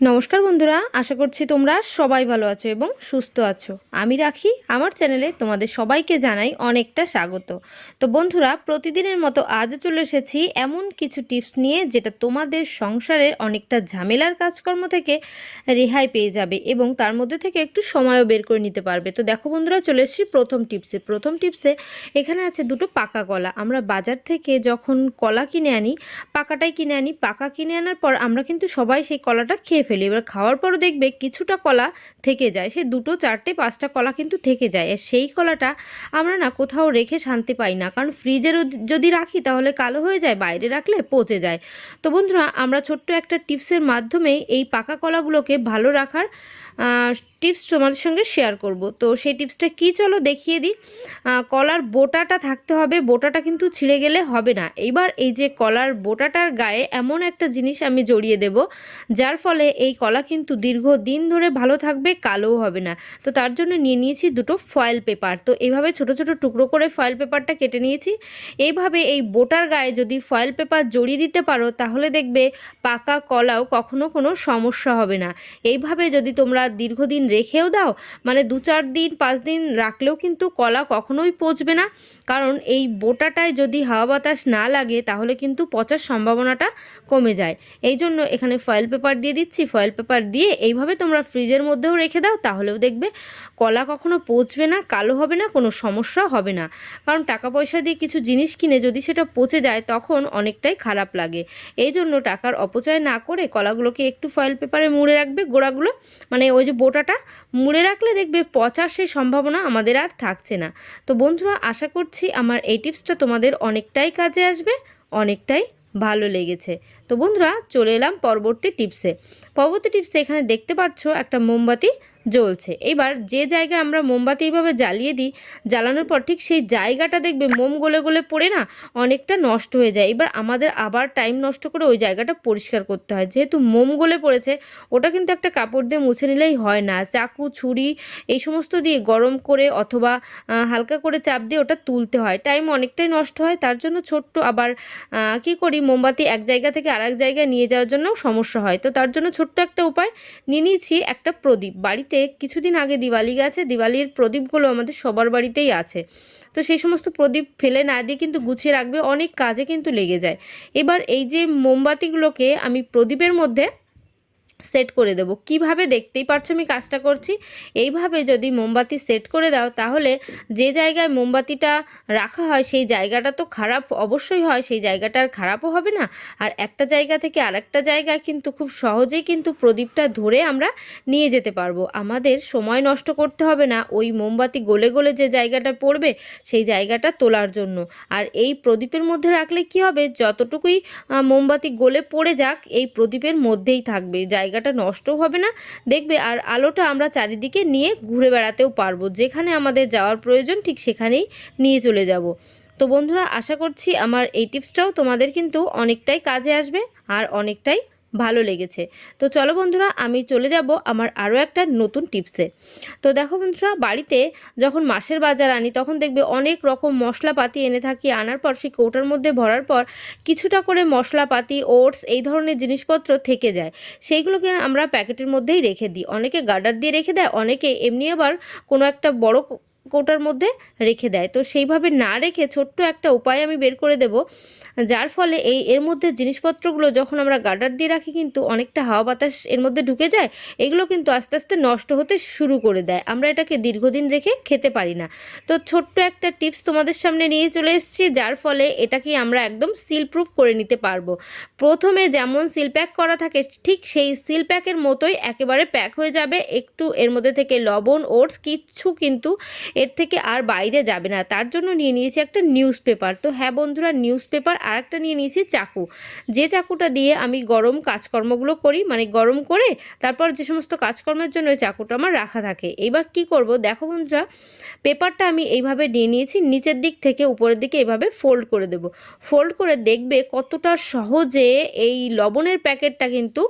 নমস্কার বন্ধুরা, আশা করছি তোমরা সবাই ভালো আছো এবং সুস্থ আছো। আমি রাখি, আমার চ্যানেলে তোমাদের সবাইকে জানাই অনেকটা স্বাগত। তো বন্ধুরা, প্রতিদিনের মতো আজও চলে এসেছি এমন কিছু টিপস নিয়ে যেটা তোমাদের সংসারের অনেকটা ঝামেলার কাজকর্ম থেকে রেহাই পেয়ে যাবে এবং তার মধ্যে থেকে একটু সময়ও বের করে নিতে পারবে। তো দেখো বন্ধুরা, চলে এসেছি প্রথম টিপসে। প্রথম টিপসে এখানে আছে দুটো পাকা কলা। আমরা বাজার থেকে যখন কলা কিনে আনি, পাকাটাই কিনে আনি, পাকা কিনে আনার পর আমরা কিন্তু সবাই সেই কলাটা খেয়ে ফেলি। এবার খাওয়ার পরও দেখবে কিছুটা কলা থেকে যায়। সে দুটো, চারটে, পাঁচটা কলা কিন্তু থেকে যায়। আর সেই কলাটা আমরা না কোথাও রেখে শান্তি পাই না। কারণ ফ্রিজেরও যদি রাখি তাহলে কালো হয়ে যায়, বাইরে রাখলে পচে যায়। তো বন্ধুরা, আমরা ছোট্ট একটা টিপসের মাধ্যমে এই পাকা কলাগুলোকে ভালো রাখার টিপস তোমাদের সঙ্গে শেয়ার করব। তো সেই টিপসটা কি চলো দেখিয়ে দিই। কলার বোটাটা থাকতে হবে, বোটাটা কিন্তু ছিঁড়ে গেলে হবে না। এইবার এই যে কলার বোটাটার গায়ে এমন একটা জিনিস আমি জড়িয়ে দেব, যার ফলে এই কলা কিন্তু দীর্ঘ দিন ধরে ভালো থাকবে, কালোও হবে না। তো তার জন্য নিয়ে নিয়েছি দুটো ফয়েল পেপার তো এইভাবে ছোট ছোট টুকরো করে ফয়েল পেপারটা কেটে নিয়েছি। এইভাবে এই বোটার গায়ে যদি ফয়েল পেপার জড়িয়ে দিতে পারো, তাহলে দেখবে পাকা কলাও কখনো কোনো সমস্যা হবে না। এইভাবে যদি তোমরা দীর্ঘদিন রেখেও দাও মানে দু চার দিন, পাঁচ দিন রাখলেও কিন্তু কলা কখনোই পচবে না। কারণ এই বোটাটায় যদি হাওয়া বাতাস না লাগে, তাহলে কিন্তু পচার সম্ভাবনাটা কমে যায়। এই জন্য এখানে ফয়েল পেপার দিয়ে দিচ্ছি। ফয়েল পেপার দিয়ে এইভাবে তোমরা ফ্রিজের মধ্যেও রেখে দাও, তাহলেও দেখবে কলা কখনো পচবে না, কালো হবে না, কোনো সমস্যা হবে না। কারণ টাকা পয়সা দিয়ে কিছু জিনিস কিনে যদি সেটা পচে যায়, তখন অনেকটাই খারাপ লাগে। এই জন্য টাকার অপচয় না করে কলাগুলোকে একটু ফয়েল পেপারে মুড়ে রাখবে, গোড়াগুলো মানে ওই যে বোটাটা মুড়ে রাখলে দেখবে পচার সেই সম্ভাবনা আমাদের আর থাকছে না। তো বন্ধুরা, আশা করছি আমার এই টিপসটা তোমাদের অনেকটাই কাজে আসবে, অনেকটাই ভালো লেগেছে। তো বন্ধুরা, চলে এলাম পরবর্তী টিপসে। পরবর্তী টিপসে এখানে দেখতে পাচ্ছ একটা মোমবাতি জ্বলছে। এবার যে জায়গায় আমরা মোমবাতি এইভাবে জ্বালিয়ে দিই, জ্বালানোর পর ঠিক সেই জায়গাটা দেখবে মোম গলে গলে পড়ে না, অনেকটা নষ্ট হয়ে যায়। এবার আমাদের আবার টাইম নষ্ট করে ওই জায়গাটা পরিষ্কার করতে হয়। যেহেতু মোম গলে পড়েছে, ওটা কিন্তু একটা কাপড় দিয়ে মুছে নিলেই হয় না। চাকু, ছুরি এই সমস্ত দিয়ে গরম করে অথবা হালকা করে চাপ দিয়ে ওটা তুলতে হয়। টাইম অনেকটাই নষ্ট হয়, তার জন্য ছোট্ট আবার কি করি, মোমবাতি এক জায়গা থেকে আরেক জায়গায় নিয়ে যাওয়ার জন্য সমস্যা হয়। তো তার জন্য ছোট্ট একটা উপায় নিয়ে নিয়েছি একটা প্রদীপ। বাড়িতে কিছুদিন আগে দিওয়ালি গেছে, দিওয়ালির প্রদীপগুলো আমাদের সবার বাড়িতেই আছে। তো সেই সমস্ত প্রদীপ ফেলে না দিয়ে কিন্তু গুছিয়ে রাখবে, অনেক কাজে কিন্তু লেগে যায়। এবার এই যে মোমবাতিগুলোকে আমি প্রদীপের মধ্যে সেট করে দেবো। কীভাবে দেখতেই পারছ আমি কাজটা করছি? এইভাবে যদি মোমবাতি সেট করে দাও, তাহলে যে জায়গায় মোমবাতিটা রাখা হয়, সেই জায়গাটা তো খারাপ অবশ্যই হয়, সেই জায়গাটা আর খারাপও হবে না। আর একটা জায়গা থেকে আরেকটা জায়গায় কিন্তু খুব সহজেই কিন্তু প্রদীপটা ধরে আমরা নিয়ে যেতে পারব। আমাদের সময় নষ্ট করতে হবে না, ওই মোমবাতি গলে গলে যে জায়গাটা পড়বে, সেই জায়গাটা তোলার জন্য। আর এই প্রদীপের মধ্যে রাখলে কি হবে? যতটুকুই মোমবাতি গলে পড়ে যাক, এই প্রদীপের মধ্যেই থাকবে। জায়গাটা নষ্টও হবে না। দেখবে আর আলোটা আমরা চারিদিকে নিয়ে ঘুরে বেড়াতেও পারব। যেখানে আমাদের যাওয়ার প্রয়োজন ঠিক সেখানেই নিয়ে চলে যাব। তো বন্ধুরা, আশা করছি আমার এই টিপসটাও তোমাদের কিন্তু অনেকটাই কাজে আসবে আর অনেকটাই ভালো লেগেছে। তো চলো বন্ধুরা, আমি চলে যাব আমার আরও একটা নতুন টিপসে। তো দেখো বন্ধুরা, বাড়িতে যখন মাসের বাজার আনি, তখন দেখবে অনেক রকম মশলাপাতি এনে থাকি। আনার পর সেই কৌটার মধ্যে ভরার পর কিছুটা করে মশলাপাতি, ওটস এই ধরনের জিনিসপত্র থেকে যায়। সেইগুলোকে আমরা প্যাকেটের মধ্যেই রেখে দিই। অনেকে গার্ডার দিয়ে রেখে দেয়, অনেকে এমনি আবার কোনো একটা বড় কৌটার মধ্যে রেখে দেয়। তো সেইভাবে না রেখে ছোট্ট একটা উপায় আমি বের করে দেব, যার ফলে এই এর মধ্যে জিনিসপত্রগুলো যখন আমরা গার্ডার দিয়ে রাখি কিন্তু অনেকটা হাওয়া বাতাস এর মধ্যে ঢুকে যায়, এগুলো কিন্তু আস্তে আস্তে নষ্ট হতে শুরু করে দেয়। আমরা এটাকে দীর্ঘদিন রেখে খেতে পারি না। তো ছোট্ট একটা টিপস তোমাদের সামনে নিয়ে চলে এসেছি, যার ফলে এটাকে আমরা একদম সিল প্রুফ করে নিতে পারব। প্রথমে যেমন সিল প্যাক করা থাকে, ঠিক সেই সিল প্যাকের মতোই একেবারে প্যাক হয়ে যাবে। একটু এর মধ্যে থেকে লবণ, ওটস, কিচ্ছু কিন্তু এর থেকে আর বাইরে যাবে না। তার জন্য নিয়ে নিয়েছি একটা নিউজ পেপার তো হ্যাঁ বন্ধুরা নিউজ পেপার আর একটা নিয়ে নিয়েছি চাকু। যে চাকুটা দিয়ে আমি গরম কাজকর্মগুলো করি মানে গরম করে তারপর যে সমস্ত কাজকর্মের জন্য চাকুটা আমার রাখা থাকে। এবার কি করব? দেখো বন্ধুরা পেপারটা আমি এইভাবে নিয়ে নিয়েছি, নিচের দিক থেকে উপরের দিকে এইভাবে ফোল্ড করে দেব। ফোল্ড করে দেখবে কতটা সহজে এই লবণের প্যাকেটটা কিন্তু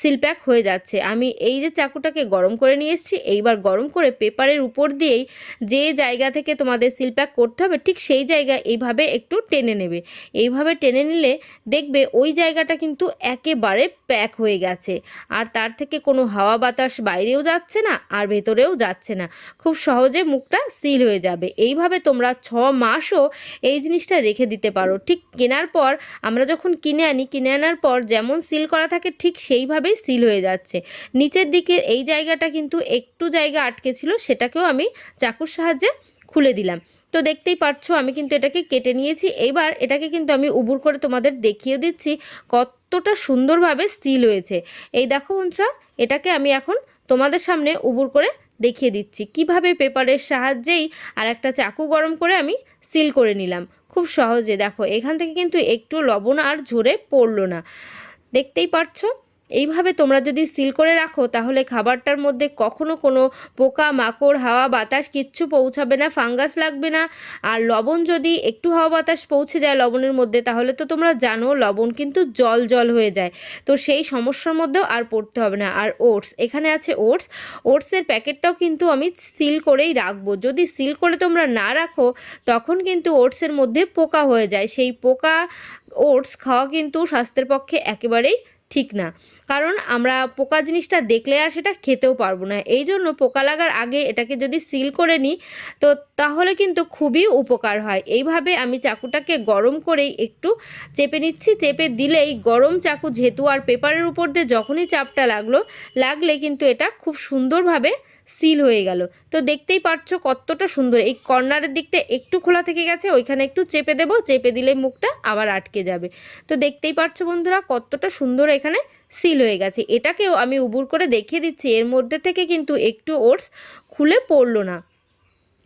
সিল প্যাক হয়ে যাচ্ছে। আমি এই যে চাকুটাকে গরম করে নিয়ে এসেছি, এইবার গরম করে পেপারের উপর দিয়েই যে জায়গা থেকে তোমাদের সিল প্যাক করতে হবে, ঠিক সেই জায়গা এইভাবে একটু টেনে নেবে। এইভাবে টেনে নিলে দেখবে ওই জায়গাটা কিন্তু একেবারে প্যাক হয়ে গেছে। আর তার থেকে কোনো হাওয়া বাতাস বাইরেও যাচ্ছে না, আর ভেতরেও যাচ্ছে না। খুব সহজে মুখটা সিল হয়ে যাবে। এইভাবে তোমরা ছ মাসও এই জিনিসটা রেখে দিতে পারো। ঠিক কেনার পর আমরা যখন কিনে আনি, কিনে আনার পর যেমন সিল করা থাকে, ঠিক সেইভাবেই সিল হয়ে যাচ্ছে। নিচের দিকের এই জায়গাটা কিন্তু একটু জায়গা আটকে ছিল, সেটাকেও আমি চাকুর সাহায্যে খুলে দিলাম। তো দেখতেই পাচ্ছ আমি কিন্তু এটাকে কেটে নিয়েছি। এইবার এটাকে কিন্তু আমি উবুর করে তোমাদের দেখিয়ে দিচ্ছি কতটা সুন্দরভাবে সিল হয়েছে। এই দেখো বন্ধুরা, এটাকে আমি এখন তোমাদের সামনে উবুর করে দেখিয়ে দিচ্ছি। কীভাবে পেপারের সাহায্যেই আর একটা চাকু গরম করে আমি সিল করে নিলাম। খুব সহজে, দেখো, এখান থেকে কিন্তু একটু লবণ আর ঝরে পড়ল না। দেখতেই পারছ এইভাবে তোমরা যদি সিল করে রাখো, তাহলে খাবারটার মধ্যে কখনো কোনো পোকা, মাকড়, হাওয়া, বাতাস কিচ্ছু পৌঁছাবে না, ফাঙ্গাস লাগবে না। আর লবণ যদি একটু হাওয়া বাতাস পৌঁছে যায় লবণের মধ্যে, তাহলে তো তোমরা জানো লবণ কিন্তু জল জল হয়ে যায়। তো সেই সমস্যার মধ্যেও আর পড়তে হবে না। আর ওটস, এখানে আছে ওটস। ওটসের প্যাকেটটাও কিন্তু আমি সিল করেই রাখব। যদি সিল করে তোমরা না রাখো, তখন কিন্তু ওটসের মধ্যে পোকা হয়ে যায়। সেই পোকা, ওটস খাওয়া কিন্তু স্বাস্থ্যের পক্ষে একেবারেই ঠিক না। কারণ আমরা পোকা জিনিসটা দেখলে আর সেটা খেতেও পারব না। এই জন্য পোকা লাগার আগে এটাকে যদি সিল করে নিই, তো তাহলে কিন্তু খুবই উপকার হয়। এইভাবে আমি চাকুটাকে গরম করেই একটু চেপে নিচ্ছি। চেপে দিলেই গরম চাকু, যেহেতু আর পেপারের উপর দিয়ে যখনই চাপটা লাগল, লাগলে কিন্তু এটা খুব সুন্দরভাবে সিল হয়ে গেল। তো দেখতেই পারছ কতটা সুন্দর। এই কর্নারের দিকটা একটু খোলা থেকে গেছে, ওইখানে একটু চেপে দেব, চেপে দিলে মুখটা আবার আটকে যাবে। তো দেখতেই পারছ বন্ধুরা কতটা সুন্দর এখানে সিল হয়ে গেছে। এটাকেও আমি উবুর করে দেখিয়ে দিচ্ছি, এর মধ্যে থেকে কিন্তু একটু ওটস খুলে পড়ল না।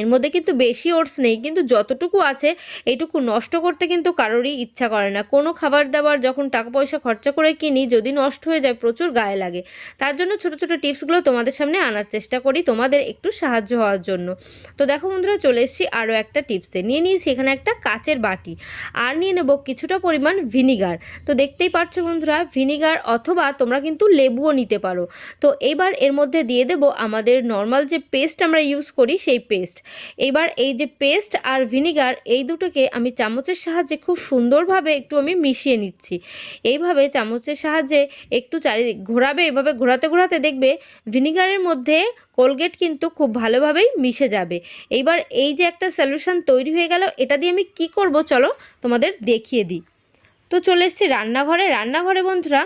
এর মধ্যে কিন্তু বেশি ওটস নেই, কিন্তু যতটুকু আছে এইটুকু নষ্ট করতে কিন্তু কারোরই ইচ্ছা করে না। কোনো খাবার দাবার যখন টাকা পয়সা খরচা করে কিনি, যদি নষ্ট হয়ে যায় প্রচুর গায়ে লাগে। তার জন্য ছোট ছোট টিপসগুলো তোমাদের সামনে আনার চেষ্টা করি, তোমাদের একটু সাহায্য হওয়ার জন্য। তো দেখো বন্ধুরা, চলে এসেছি আরও একটা টিপসে। নিয়ে নিয়েছি এখানে একটা কাচের বাটি। আর নিয়ে নেব কিছুটা পরিমাণ ভিনিগার। তো দেখতেই পাচ্ছ বন্ধুরা, ভিনিগার অথবা তোমরা কিন্তু লেবুও নিতে পারো। তো এবার এর মধ্যে দিয়ে দেব আমাদের নর্মাল যে পেস্ট আমরা ইউজ করি, সেই পেস্ট। এবার এই যে পেস্ট আর ভিনিগার, এই দুটোকে আমি চামচের সাহায্যে খুব সুন্দরভাবে একটু আমি মিশিয়ে নিচ্ছি। এইভাবে চামচের সাহায্যে একটু চারিদিক ঘোরাবে, এভাবে ঘোরাতে ঘোরাতে দেখবে ভিনিগারের মধ্যে কোলগেট কিন্তু খুব ভালোভাবেই মিশে যাবে। এইবার এই যে একটা সলিউশন তৈরি হয়ে গেল, এটা দিয়ে আমি কি করব চলো তোমাদের দেখিয়ে দিই। তো চলে এসেছি রান্নাঘরে। রান্নাঘরে বন্ধুরা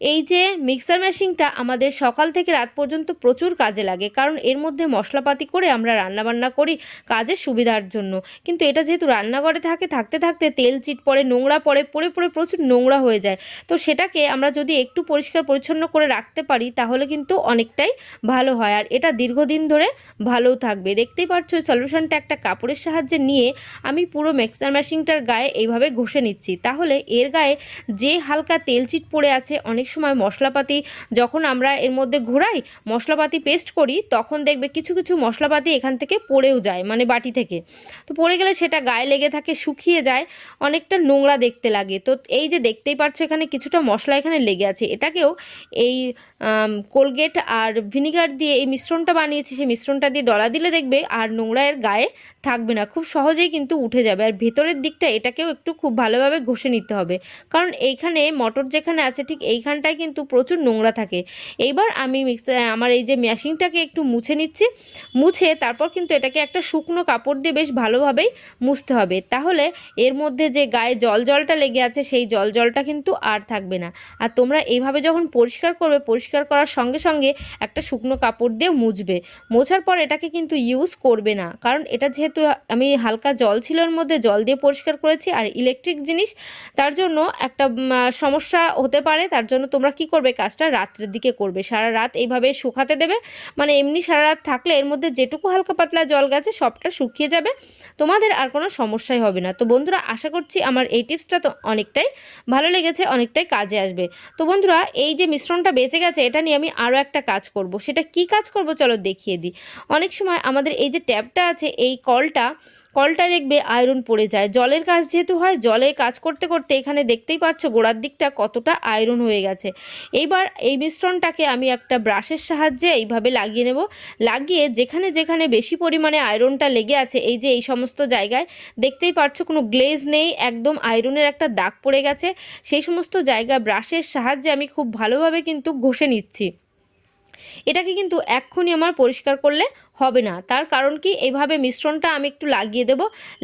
এই যে মিক্সার মেশিনটা আমাদের সকাল থেকে রাত পর্যন্ত প্রচুর কাজে লাগে, কারণ এর মধ্যে মশলাপাতি করে আমরা রান্নাবান্না করি কাজের সুবিধার জন্য। কিন্তু এটা যেহেতু রান্নাঘরে থাকে, থাকতে থাকতে তেল চিট পড়ে, নোংরা পড়ে পড়ে পড়ে প্রচুর নোংরা হয়ে যায়। তো সেটাকে আমরা যদি একটু পরিষ্কার পরিচ্ছন্ন করে রাখতে পারি, তাহলে কিন্তু অনেকটাই ভালো হয়। আর এটা দীর্ঘদিন ধরে ভালোও থাকবে। দেখতেই পাচ্ছ সলিউশনটা একটা কাপড়ের সাহায্যে নিয়ে আমি পুরো মিক্সার মেশিনটার গায়ে এইভাবে ঘষে নিচ্ছি। তাহলে এর গায়ে যে হালকা তেল চিট পড়ে আছে, অনেক সময় মশলাপাতি যখন আমরা এর মধ্যে ঘোরাই, মশলাপাতি পেস্ট করি, তখন দেখবে কিছু কিছু মশলাপাতি এখান থেকে পড়েও যায় মানে বাটি থেকে। তো পড়ে গেলে সেটা গায়ে লেগে থাকে, শুকিয়ে যায়, অনেকটা নোংরা দেখতে লাগে। তো এই যে দেখতেই পাচ্ছ এখানে কিছুটা মশলা এখানে লেগে আছে। এটাকেও এই কোলগেট আর ভিনিগার দিয়ে এই মিশ্রণটা বানিয়েছি, সেই মিশ্রণটা দিয়ে ডলা দিলে দেখবে আর নোংরা এর গায়ে থাকবে না। খুব সহজেই কিন্তু উঠে যাবে। আর ভেতরের দিকটা এটাকেও একটু খুব ভালোভাবে ঘষে নিতে হবে। কারণ এইখানে মটর যেখানে আছে, ঠিক এইখানটায় কিন্তু প্রচুর নোংরা থাকে। এইবার আমি মিক্সার আমার এই যে মেশিনটাকে একটু মুছে নিচ্ছি। মুছে তারপর কিন্তু এটাকে একটা শুকনো কাপড় দিয়ে বেশ ভালোভাবেই মুছতে হবে। তাহলে এর মধ্যে যে গায়ে জল জলটা লেগে আছে, সেই জল জলটা কিন্তু আর থাকবে না। আর তোমরা এইভাবে যখন পরিষ্কার করবে, পরিষ্কার করার সঙ্গে সঙ্গে একটা শুকনো কাপড় দিয়ে মুছবে। মোছার পর এটাকে কিন্তু ইউজ করবে না। কারণ এটা যেহেতু আমি হালকা জল ছিল এর মধ্যে, জল দিয়ে পরিষ্কার করেছি। আর ইলেকট্রিক জিনিস, তার জন্য একটা সমস্যা হতে পারে। তার জন্য তোমরা কি করবে? কাজটা রাত্রের দিকে করবে। সারা রাত এইভাবে শুকাতে দেবে। মানে এমনি সারা রাত থাকলে এর মধ্যে যেটুকু হালকা পাতলা জল গেছে সবটা শুকিয়ে যাবে। তোমাদের আর কোনো সমস্যাই হবে না। তো বন্ধুরা, আশা করছি আমার এই টিপসটা তো অনেকটাই ভালো লেগেছে, অনেকটাই কাজে আসবে। তো বন্ধুরা, এই যে মিশ্রণটা বেঁচে গেছে, এটা নিয়ে আমি আরও একটা কাজ করব। সেটা কি কাজ করব? চলো দেখিয়ে দিই। অনেক সময় আমাদের এই যে ট্যাপটা আছে, এই কলটা কলটা দেখবে আয়রন পড়ে যায়। জলের কাজ যেহেতু হয়, জলে কাজ করতে করতে এখানে দেখতেই পাচ্ছ গোড়ার দিকটা কতটা আয়রন হয়ে গেছে। এইবার এই মিশ্রণটাকে আমি একটা ব্রাশের সাহায্যে এইভাবে লাগিয়ে নেব। লাগিয়ে যেখানে যেখানে বেশি পরিমাণে আয়রনটা লেগে আছে, এই যে এই সমস্ত জায়গায় দেখতেই পাচ্ছ কোনো গ্লেজ নেই, একদম আয়রনের একটা দাগ পড়ে গেছে। সেই সমস্ত জায়গা ব্রাশের সাহায্যে আমি খুব ভালোভাবে কিন্তু ঘষে নিচ্ছি। এটাকে কিন্তু এক্ষুনি আমার পরিষ্কার করলে হবে না। তার কারণ কি? এইভাবে মিশ্রণটা আমি একটু লাগিয়ে দেব।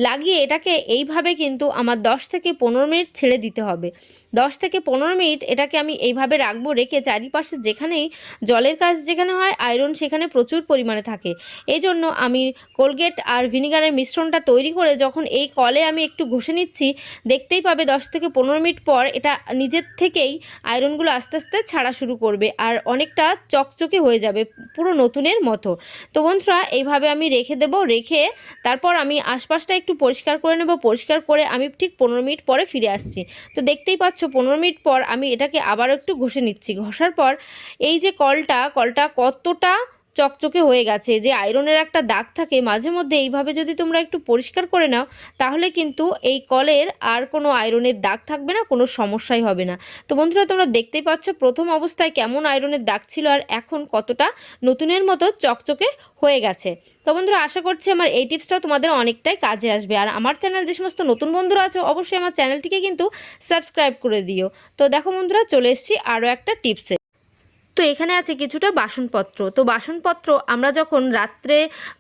লাগিয়ে এটাকে এইভাবে কিন্তু আমার 10 থেকে পনেরো মিনিট ছেড়ে দিতে হবে। 10 থেকে পনেরো মিনিট এটাকে আমি এইভাবে রাখব, রেখে চারিপাশে যেখানেই জলের কাজ যেখানে হয়, আয়রন সেখানে প্রচুর পরিমাণে থাকে। এই জন্য আমি কোলগেট আর ভিনিগারের মিশ্রণটা তৈরি করে যখন এই কলে আমি একটু ঘষে নিচ্ছি, দেখতেই পাবে 10 থেকে পনেরো মিনিট পর এটা নিজের থেকেই আয়রনগুলো আস্তে আস্তে ছাড়া শুরু করবে। আর অনেকটা চকচকে হয়ে যাবে পুরো নতুনের মতো। তো বন্ধুরা এইভাবে আমি রেখে দেব, রেখে তারপর আমি আশপাশটা একটু পরিষ্কার করে নেব, পরিষ্কার করে আমি ঠিক পনেরো মিনিট পরে ফিরে আসছি। তো দেখতেই পাচ্ছ পনেরো মিনিট পর আমি এটাকে আবার একটু ঘষে নিচ্ছি। ঘষার পর এই যে কলটা কলটা কতটা চকচকে হয়ে গেছে, যে আয়রনের একটা দাগ থাকে, মাঝে মধ্যে এইভাবে যদি তোমরা একটু পরিষ্কার করে নাও, তাহলে কিন্তু এই কলের আর কোনো আয়রনের দাগ থাকবে না, কোনো সমস্যাই হবে না। তো বন্ধুরা, তোমরা দেখতেই পাচ্ছ প্রথম অবস্থায় কেমন আয়রনের দাগ ছিল আর এখন কতটা নতুনের মতো চকচকে হয়ে গেছে। তো বন্ধুরা, আশা করছি আমার এই টিপসটাও তোমাদের অনেকটাই কাজে আসবে। আর আমার চ্যানেল যে সমস্ত নতুন বন্ধুরা আছে, অবশ্যই আমার চ্যানেলটিকে কিন্তু সাবস্ক্রাইব করে দিও। তো দেখো বন্ধুরা, চলে এসেছি আরও একটা টিপসে। তো এখানে আছে কিছুটা বাসনপত্র। তো বাসনপত্র আমরা যখন রাত্রে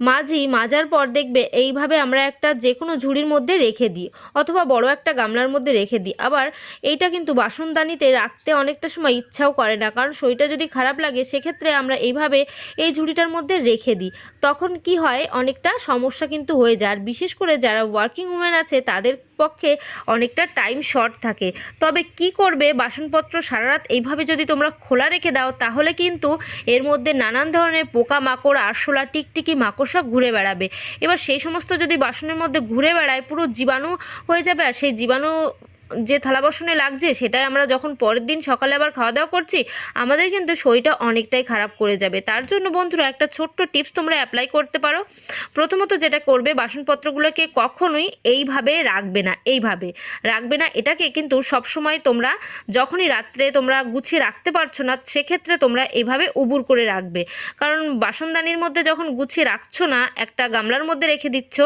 মাঝি মাজার পর দেখবে এইভাবে আমরা একটা যে কোনো ঝুড়ির মধ্যে রেখে দিই অথবা বড় একটা গামলার মধ্যে রেখে দিই। আবার এইটা কিন্তু বাসনদানিতে রাখতে অনেকটা সময় ইচ্ছাও করে না, কারণ শরীরটা যদি খারাপ লাগে সেক্ষেত্রে আমরা এইভাবে এই ঝুড়িটার মধ্যে রেখে দিই। তখন কি হয়? অনেকটা সমস্যা কিন্তু হয়ে যায়। আর বিশেষ করে যারা ওয়ার্কিং উমেন আছে তাদের পক্ষে অনেকটা টাইম শর্ট থাকে। তবে কি করবে বাসনপত্র সারা রাত এইভাবে যদি তোমরা খোলা রেখে দাও, তাহলে কিন্তু এর মধ্যে নানান ধরনের পোকা মাকড় আরশোলা, টিকটিকি মাকড়সা ঘুরে বেড়াবে। এবার সেই সমস্ত যদি বাসনের মধ্যে ঘুরে বেড়ায়, পুরো জীবাণু হয়ে যাবে, আর সেই জীবাণু যে থালা বাসনে লাগছে সেটাই আমরা যখন পরের দিন সকালে আবার খাওয়া দাওয়া করছি, আমাদের কিন্তু শরীরটা অনেকটাই খারাপ করে যাবে। তার জন্য বন্ধুরা একটা ছোট্ট টিপস তোমরা অ্যাপ্লাই করতে পারো। প্রথমত যেটা করবে, বাসনপত্রগুলোকে কখনোই এইভাবে রাখবে না, এইভাবে রাখবে না। এটাকে কিন্তু সবসময় তোমরা যখনই রাত্রে তোমরা গুছিয়ে রাখতে পারছ না, সেক্ষেত্রে তোমরা এইভাবে উবুর করে রাখবে। কারণ বাসনদানির মধ্যে যখন গুছিয়ে রাখছো না, একটা গামলার মধ্যে রেখে দিচ্ছ,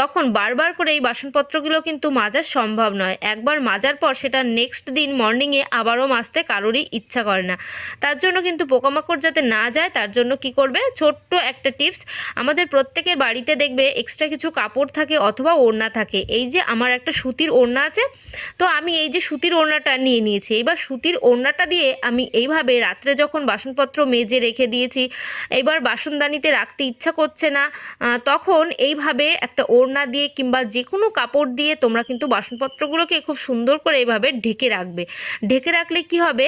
তখন বারবার করে এই বাসনপত্রগুলো কিন্তু মাজা সম্ভব নয়। একবার মাজার পর সেটা নেক্সট দিন মর্নিংয়ে আবারও মাজতে কারোরই ইচ্ছা করে না। তার জন্য কিন্তু পোকামাকড় যাতে না যায়, তার জন্য কি করবে? ছোট্ট একটা টিপস আমাদের প্রত্যেকের বাড়িতে দেখবে এক্সট্রা কিছু কাপড় থাকে অথবা ওড়না থাকে। এই যে আমার একটা সুতির ওড়না আছে, তো আমি এই যে সুতির ওড়নাটা নিয়ে নিয়েছি। এবার সুতির ওড়নাটা দিয়ে আমি এইভাবে রাত্রে যখন বাসনপত্র মেজে রেখে দিয়েছি, এবার বাসনদানিতে রাখতে ইচ্ছা করছে না তখন এইভাবে একটা ওড়না দিয়ে কিংবা যে কোনো কাপড় দিয়ে তোমরা কিন্তু বাসনপত্রগুলোকে খুব সুন্দর করে এইভাবে ঢেকে রাখবে। ঢেকে রাখলে কি হবে?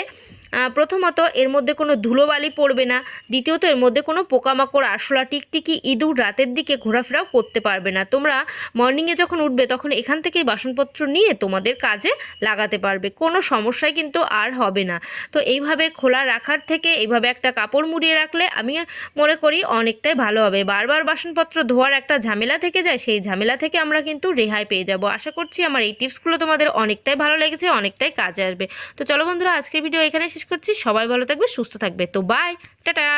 প্রথমত এর মধ্যে কোনো ধুলোবালি পড়বে না, দ্বিতীয়ত এর মধ্যে কোনো পোকামাকড়, আরশোলা, টিকটিকি, ইঁদুর রাতের দিকে ঘোরাফেরাও করতে পারবে না। তোমরা মর্নিংয়ে যখন উঠবে তখন এখান থেকেই বাসনপত্র নিয়ে তোমাদের কাজে লাগাতে পারবে। কোনো সমস্যাই কিন্তু আর হবে না। তো এইভাবে খোলা রাখার থেকে এইভাবে একটা কাপড় মুড়িয়ে রাখলে আমি মনে করি অনেকটাই ভালো হবে। বারবার বাসনপত্র ধোয়ার একটা ঝামেলা থেকে যায়, সেই ঝামেলা থেকে আমরা কিন্তু রেহাই পেয়ে যাব। আশা করছি আমার এই টিপসগুলো তোমাদের অনেকটাই ভালো লেগেছে, অনেকটাই কাজে আসবে। তো চলো বন্ধুরা, আজকের ভিডিও এখানে শেষ করছি সবাই ভালো থাকবে সুস্থ থাকবে তো বাই টাটা